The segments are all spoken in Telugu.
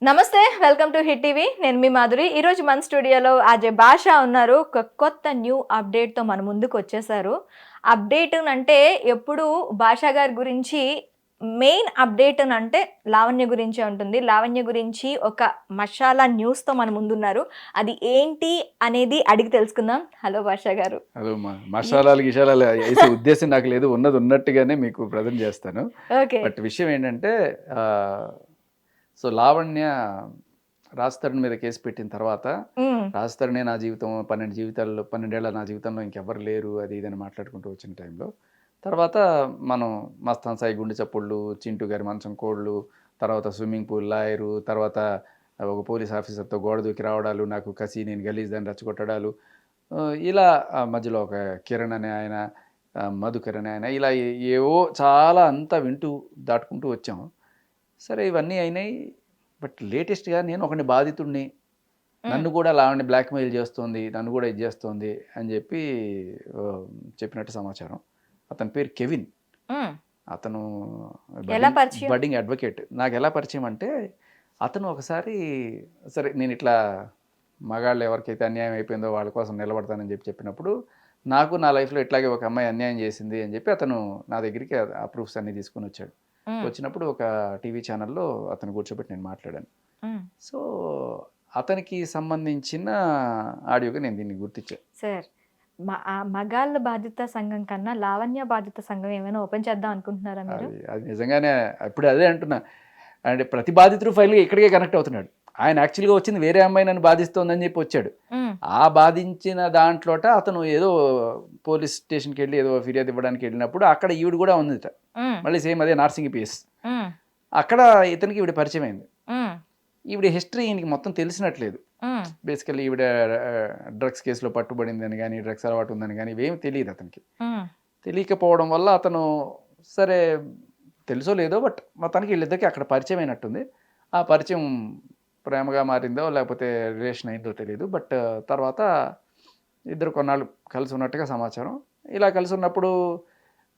నమస్తే వెల్కమ్ టు హిట్ టీవీ. నేను మీ మాధురి. ఈరోజు మన స్టూడియోలో ఆజే భాష ఉన్నారు. ఒక కొత్త న్యూ అప్డేట్తో మన ముందుకు వచ్చేసారు అప్డేట్ అంటే ఎప్పుడు భాష గారి గురించి మెయిన్ అప్డేట్ అని అంటే లావణ్య గురించే ఉంటుంది. లావణ్య గురించి ఒక మసాలా న్యూస్తో మన ముందున్నారు. అది ఏంటి అనేది అడిగి తెలుసుకుందాం. హలో భాష గారు. హలో మా మసాలాలు గిషాలాలు వేసే ఉద్దేశం నాకు లేదు. ఉన్నది ఉన్నట్టుగానే మీకు ప్రజెంట్ చేస్తాను. ఓకే. బట్ విషయం ఏంటంటే సో లావణ్య రాజతరుణ్ మీద కేసు పెట్టిన తర్వాత రాజతరుణే నా జీవితం పన్నెండు జీవితాల్లో పన్నెండేళ్ళ నా జీవితంలో ఇంకెవ్వరు లేరు అది ఇదని మాట్లాడుకుంటూ వచ్చిన టైంలో. తర్వాత మనం మస్తాన్ సాయి గుండె చప్పుళ్ళు చింటూ గారి మంచం కోళ్ళు తర్వాత స్విమ్మింగ్ పూల్ లాయరు తర్వాత ఒక పోలీస్ ఆఫీసర్తో గోడ దూకి రావడాలు నాకు కసి నేను గలీజ్ దాన్ని రెచ్చగొట్టడాలు. ఇలా మధ్యలో ఒక కిరణ్ అనే ఆయన ఆ, మధుకర్ అనే ఆయన ఇలా ఏవో చాలా అంతా వింటూ దాటుకుంటూ వచ్చాము. సరే ఇవన్నీ అయినాయి. బట్ లేటెస్ట్గా నేను ఒకని బాధితుడిని. నన్ను కూడా లావణ్య బ్లాక్మెయిల్ చేస్తోంది నన్ను కూడా ఇది చేస్తోంది అని చెప్పి చెప్పినట్టు సమాచారం. అతని పేరు కెవిన్. అతను? Budding advocate. నాకు ఎలా పరిచయం అంటే అతను ఒకసారి సరే నేను ఇట్లా మగాళ్ళు ఎవరికైతే అన్యాయం అయిపోయిందో వాళ్ళ కోసం నిలబడతానని చెప్పి చెప్పినప్పుడు నాకు నా లైఫ్లో ఇట్లాగే ఒక అమ్మాయి అన్యాయం చేసింది అని చెప్పి అతను నా దగ్గరికి ఆ ప్రూఫ్స్ అన్ని తీసుకొని వచ్చాడు. వచ్చినప్పుడు ఒక టీవీ ఛానల్లో అతను కూర్చోబెట్టి నేను మాట్లాడాను. సో అతనికి సంబంధించిన ఆడియోగా నేను దీన్ని గుర్తించాను సార్ మగాళ్ళ బాధ్యత సంఘం కన్నా లావణ్య బాధ్యత సంఘం ఏమైనా ఓపెన్ చేద్దాం అనుకుంటున్నారా మీరు? అది అది నిజంగానే ఇప్పుడు అదే అంటున్నా. అంటే ప్రతి బాధితుడు ఫైల్ ఇక్కడికే కనెక్ట్ అవుతున్నాడు. ఆయన యాక్చువల్గా వచ్చింది వేరే అమ్మాయి నన్ను బాధిస్తోందని చెప్పి వచ్చాడు. ఆ బాధించిన దాంట్లోట అతను ఏదో పోలీస్ స్టేషన్కి వెళ్ళి ఏదో ఫిర్యాదు ఇవ్వడానికి వెళ్ళినప్పుడు అక్కడ ఈవిడ కూడా ఉందిట. మళ్ళీ సేమ్ అదే నార్సింగ్ పిఎస్. అక్కడ ఇతనికి ఈవిడ పరిచయం అయింది. ఈవిడ హిస్టరీ ఈయనకి మొత్తం తెలిసినట్లేదు. బేసికల్లీ ఈవిడ డ్రగ్స్ కేసులో పట్టుబడిందని కానీ డ్రగ్స్ అలవాటు ఉందని కానీ ఇవేమి తెలియదు అతనికి. తెలియకపోవడం వల్ల అతను సరే తెలుసో లేదో బట్ మొత్తానికి వీళ్ళిద్దరికి అక్కడ పరిచయం అయినట్టుంది ఆ పరిచయం ప్రేమగా మారిందో లేకపోతే రిలేషన్ అయిందో తెలియదు బట్ తర్వాత ఇద్దరు కొన్నాళ్ళు కలిసి ఉన్నట్టుగా సమాచారం. ఇలా కలిసి ఉన్నప్పుడు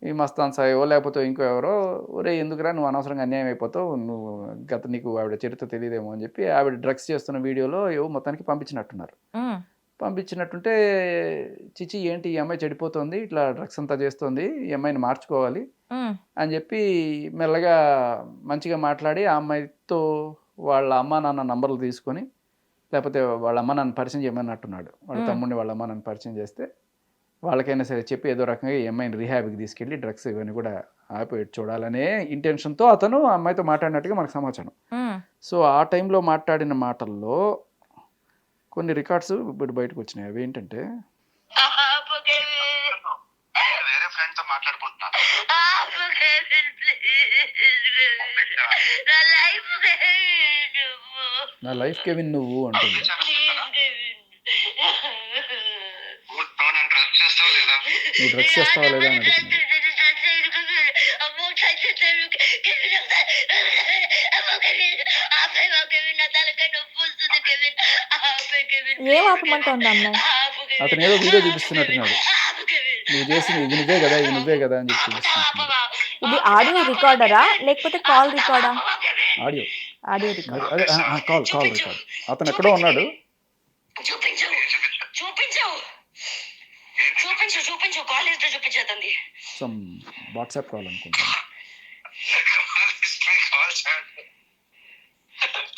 ఈ మస్తాన్ సాయో లేకపోతే ఇంకో ఎవరో ఒరే ఎందుకురా నువ్వు అనవసరంగా అన్యాయం అయిపోతావు? నువ్వు గత నీకు ఆవిడ చరిత్ర తెలియదేమో అని చెప్పి ఆవిడ డ్రగ్స్ చేస్తున్న వీడియోలో ఏవో మొత్తానికి పంపించినట్టున్నారు. పంపించినట్టుంటే చిచి ఏంటి? ఈ అమ్మాయి చెడిపోతుంది ఇట్లా డ్రగ్స్ అంతా చేస్తుంది ఈ అమ్మాయిని మార్చుకోవాలి. అని చెప్పి మెల్లగా మంచిగా మాట్లాడి ఆ అమ్మాయితో వాళ్ళ అమ్మ నాన్న నంబర్లు తీసుకొని లేకపోతే వాళ్ళ అమ్మ నాన్న పరిచయం చేయమన్నట్టున్నాడు వాళ్ళ మ్మ్. తమ్ముడిని వాళ్ళ అమ్మ నాన్న పరిచయం చేస్తే వాళ్ళకైనా సరే చెప్పి ఏదో రకంగా ఈ అమ్మాయిని రిహాబ్కి తీసుకెళ్ళి డ్రగ్స్ ఇవన్నీ కూడా ఆపేట్ చూడాలనే ఇంటెన్షన్తో అతను ఆ అమ్మాయితో మాట్లాడినట్టుగా మనకు సమాచారం. సో ఆ టైంలో మాట్లాడిన మాటల్లో కొన్ని రికార్డ్స్ ఇప్పుడు బయటకు వచ్చినాయి అవి ఏంటంటే ఆపు కెవిన్ వేరే ఫ్రెండ్తో మాట్లాడుకుంటున్నాను. నా లైఫ్ కెవిన్ నువ్వు నా లైఫ్ కెవిన్ నువ్వు అంటుంది. నువ్వు డ్రగ్స్ చేస్తావా లేదా? అని అడుగుతుంది అమ్మో అమ్మో ఏం ఆపమంటోంది అమ్మాయి ఆపు కెవిన్ అతను ఏదో వీడియో చూపిస్తున్నట్టున్నాడు. నువ్వు చేసింది ఇది నువ్వే కదా ఇది నువ్వే కదా అని చెప్పి ఇది ఆడియో రికార్డరా? లేకపోతే కాల్ రికార్డా? ఆడియో. Audio record. అదే కాల్ కాల్ రికార్డ్. అతను ఎక్కడో ఉన్నాడు. చూపించు. చూపించు. చూపించు చూపించు. కాలేజ్లో చూపించేదండి సమ్ వాట్సాప్ కాల్ అనుకుంటాను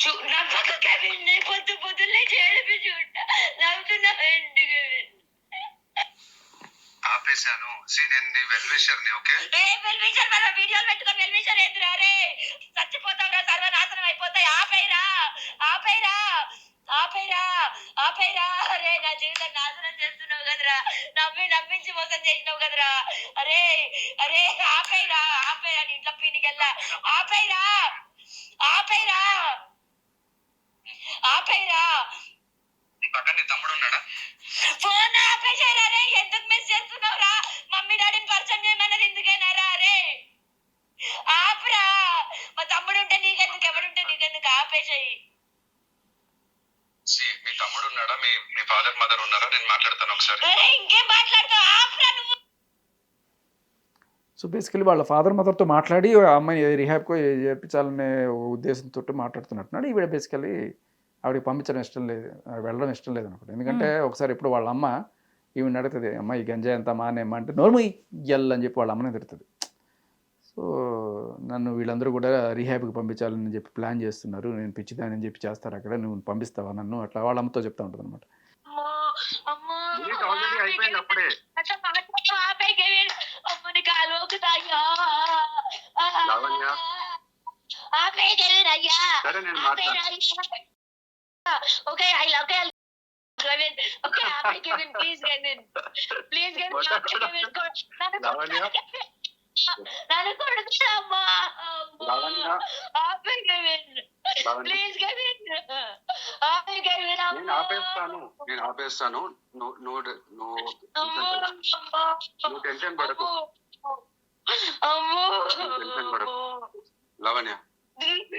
చూ నవ్వక కెవిన్ నీ పొద్దు పొద్దున్నే చేయడమే చూడ నవ్వుతున్నా ఎండు ఆపేశాను సి నేను నీ వెల్ విషర్ని ఓకే? ఏ వెల్విషర్ మన వీడియోలు పెట్టుకొని వెల్విషర్ ఏందిరా? రే చచ్చిపోతావురా సర్వనాశనం అయిపోతాయి. ఆపేరా ఆపేరా ఆపేరా ఆపేరా అరే నా జీవితం నాశనం చేస్తున్నావు కదరా. నమ్మి నమ్మించి మోసం చేసినావు కదరా. అరే అరే ఆపేరా ఆపేరా నీ ఇంట్లో పీనికెళ్ళా. ఆపేరా ఆపేరా ఆపేరా నీ పక్కన నీ తమ్ముడు ఉన్నాడా? ఫోన్ ఆపేసారా రే ఎందుకు మిస్ చేస్తున్నావురా మమ్మీ డాడీని పరిచయం చేయమన్నది ఎందుకేనారా రే ఆపరా మా తమ్ముడు ఉంటే నీకెందుకు ఎవడుంటే నీకెందుకు ఆపేసాయి సి మీ తమ్ముడు ఉన్నాడా మీ మీ ఫాదర్ మదర్ ఉన్నారా? నేను మాట్లాడతాను ఒకసారి. ఇంకేం మాట్లాడతావు? ఆపరా నువ్వు. సో బేసికలీ వాళ్ళ ఫాదర్ మదర్తో మాట్లాడి ఆ అమ్మాయి రిహాబ్కో చేర్పించాలనే ఉద్దేశంతో మాట్లాడుతున్నట్టున్నాడు. ఈవిడ బేసికలీ ఆవిడకి పంపించడం ఇష్టం లేదు వెళ్ళడం ఇష్టం లేదు అనుకుంటా. ఎందుకంటే ఒకసారి ఇప్పుడు వాళ్ళ అమ్మ ఈవిడ అడుగుతుంది అమ్మ ఈ గంజాయి ఎంత మానేమ్మ అంటే నోర్ము ఎల్ అని చెప్పి వాళ్ళ అమ్మనే తిడుతుంది. సో నన్ను వీళ్ళందరూ కూడా రీహాబ్కి పంపించాలని చెప్పి ప్లాన్ చేస్తున్నారు. నేను పిచ్చిదానని చెప్పి చేస్తారు అక్కడ. నువ్వు పంపిస్తావా నన్ను? అట్లా వాళ్ళ అమ్మతో చెప్తా ఉంటుంది అనమాట. ఓకే ఐ లవ్ నన్ను కెవిన్ లావణ్య. ప్లీజ్ కెవిన్ ఆపేయ్ కెవిన్ నేను. ఆపేస్తాను నేను ఆపేస్తాను నువ్వు నువ్వు నువ్వు టెన్షన్ పడకు టెన్షన్ పడకు. లావణ్య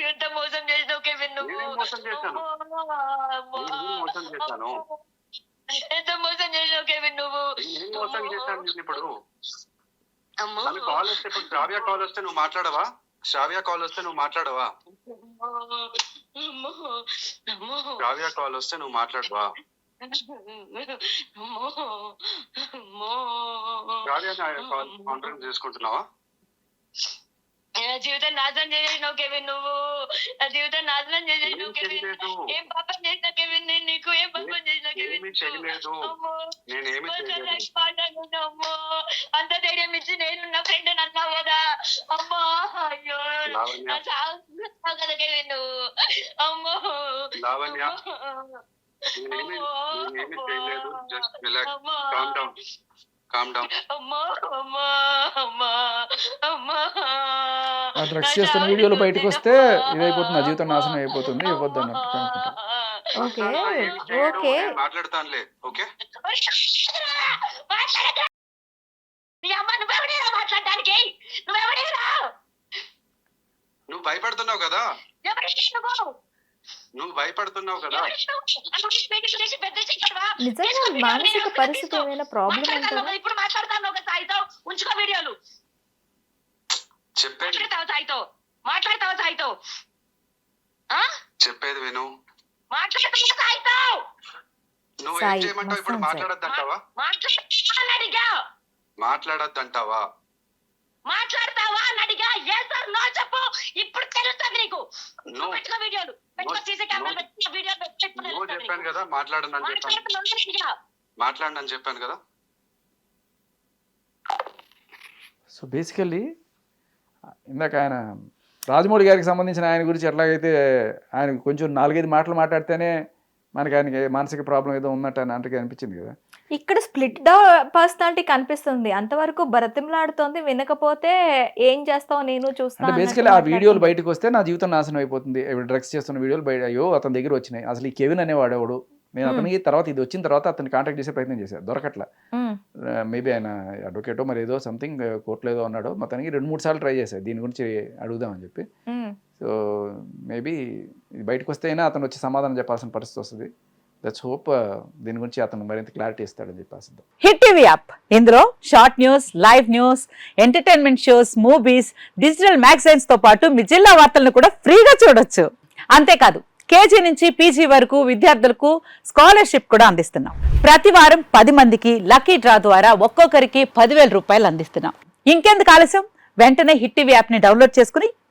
ఎంత మోసం చేసినావు కెవిన్ నువ్వు? మోసం చేశాను? మోసం చేశాను? ఎంత మోసం చేసినావు కెవిన్ నువ్వు? మోసం చేశాను ఇప్పుడు అమ్మో. కాల్ వస్తే ఇప్పుడు శ్రావ్య కాల్ వస్తే నువ్వు మాట్లాడవా? శ్రావ్య కాల్ వస్తే నువ్వు మాట్లాడవా? శ్రావ్య కాల్ వస్తే నువ్వు మాట్లాడవా? శ్రావ్య కాల్ కాన్ఫరెన్స్ చేసుకుంటున్నావా? జీవితం నాశనం చేసేసినావు కెవిన్ నువ్వు. నా జీవితం నాశనం చేసేసినావు కెవిన్. ఏం పాపం చేసిన కెవిన్? నేను నీకు ఏం పాపం చేసిన కెవిన్. అమ్మో. అంత ధైర్యం ఇచ్చి నేను నా ఫ్రెండ్ అన్నావు కదా. అమ్మో అయ్యో. చావు కదా కెవిన్ నువ్వు. అమ్మో. అమ్మో. కామ్ డౌన్ ఆ డ్రగ్స్ చేస్తున్న వీడియోలు బయటకు వస్తే ఇదైపోతుంది నా జీవితం నాశనం అయిపోతుంది ఇవ్వద్దు అన్నట్టు ఓకే ఓకే. మాట్లాడతానులే ఓకే? నువ్వు భయపడుతున్నావు కదా? నువ్వు భయపడుతున్నావు కదా? నిజంగా మానసిక పరిస్థితి. ఏమైనా ప్రాబ్లం ఇప్పుడు మాట్లాడతాను ఒక సాయితో. ఉంచుకో వీడియోలు. చెప్పేది మాట్లాడతావా సాయితో? మాట్లాడతావా సాయితో? ఆ? చెప్పేది విను. మాట్లాడతావా సాయితో? నువ్వు ఏం సాయి, చేయమంటావు? ఇప్పుడు మాట్లాడతావా అని అడిగా? మాట్లాడొద్దంటావా? మాట్లాడతావా అని అడిగా. ఏ సార్? నో చెప్పు. ఇప్పుడు తెలుస్తుంది నీకు. నువ్వు పెట్టుకో వీడియోలు. పెట్టుకో సీసీ కెమెరా no. పెట్టుకో వీడియో పెట్టుకో. ఇప్పుడు చెప్పాను. కదా మాట్లాడనని చెప్పాను. అని మాట్లాడనని చెప్పాను కదా. సో బేసికల్లీ ఇందాక ఆయన రాజమౌళి గారికి సంబంధించిన ఆయన గురించి ఎట్లాగైతే ఆయన కొంచెం నాలుగైదు మాటలు మాట్లాడితేనే మనకి ఆయనకి మానసిక ప్రాబ్లం ఏదో ఉన్నట్టు అని అంటే అనిపించింది కదా. ఇక్కడ స్ప్లిట్ ద పర్సనాలిటీ కనిపిస్తుంది. అంతవరకు బ్రతిమలాడుతోంది వినకపోతే ఏం చేస్తావు నేను చూస్తాను బేసికల్లీ ఆ వీడియోలు బయటకు వస్తే నా జీవితం నాశనం అయిపోతుంది. డ్రగ్స్ చేస్తున్న వీడియోలు బయట అయ్యో అతని దగ్గర వచ్చినాయి. అసలు ఈ కెవిన్ అనేవాడు ఎవడు నేను. అతనికి తర్వాత ఇది వచ్చిన తర్వాత అతన్ని కాంటాక్ట్ చేసే ప్రయత్నం చేశాను దొరకట్లా. మేబీ ఆయన అడ్వకేటో మరి ఏదో సంథింగ్ కోర్టులో ఏదో ఉన్నాడో మొత్తానికి రెండు మూడు సార్లు ట్రై చేశాను దీని గురించి అడుగుదామని చెప్పి. సో మేబీ బయటకు వస్తే అయినా అతను వచ్చి సమాధానం చెప్పాల్సిన పరిస్థితి వస్తుంది. దట్స్ హోప్ దీని గురించి అతను మరింత క్లారిటీ ఇస్తాడని చెప్పి హిట్ టీవీ యాప్ ఇందులో short news live news entertainment shows movies digital మ్యాగజైన్స్తో పాటు మీ జిల్లా వార్తలను కూడా ఫ్రీగా చూడొచ్చు. అంతేకాదు కేజీ నుంచి పీజీ వరకు విద్యార్థులకు స్కాలర్షిప్ కూడా అందిస్తున్నాం. ప్రతి వారం పది మందికి లక్కీ డ్రా ద్వారా ఒక్కొక్కరికి పదివేల రూపాయలు అందిస్తున్నాం. ఇంకెందుకు ఆలస్యం? వెంటనే హిట్ టీవీ యాప్ని డౌన్లోడ్ చేసుకుని